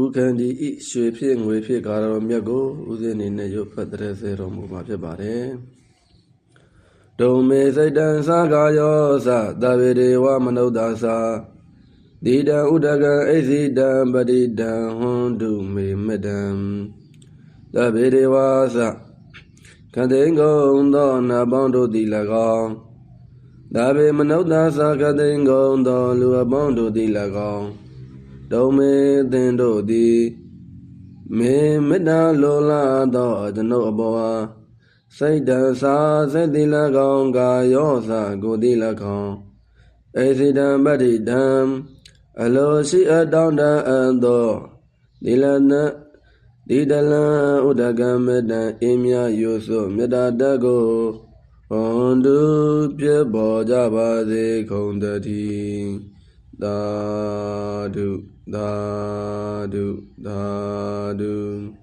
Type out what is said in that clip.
ဥခန္ဒီဤရွှေဖြစ်ငွေဖြစ်ကာတော်မြတ်ကိုဥစဉ်အနေနဲ့ရုပ်ဖတ်တဲ့စေတော်မူမှာဖြစ်ပါတယ်ဒုံမေစိတ်တံသာကာယောသတဗေဒေဝမနုဿာသာဒီတံဥဒကံအိစီတံပတိတံဟွန်တုမေမတံတဗေဒေဝသကတိန်ကုံသောနာပေါင်းတို့သည်၎င်းဒါပေမနုဿာသာကတိန်ကုံသောလူအပေါင်းတို့သည်၎င်း ဒုံမေသင်တို့သည်မေမေတ္တာလောလာသောအကျွန်ုပ်အပေါ်အားစိတ်တံစာစိတ်တိ၎င်းကာယောစာကိုတိ၎င်းအေစိတံပတ္တိတံအလိုရှိအပ်တောင်းတအပ်သောဒီလနဒီတလံဥဒကမေတ္တအင်းမြယုစုမေတ္တာတတ်ကိုဟွန်တုပြပေါ်ကြပါစေကုန်တည်းသာ do da do da do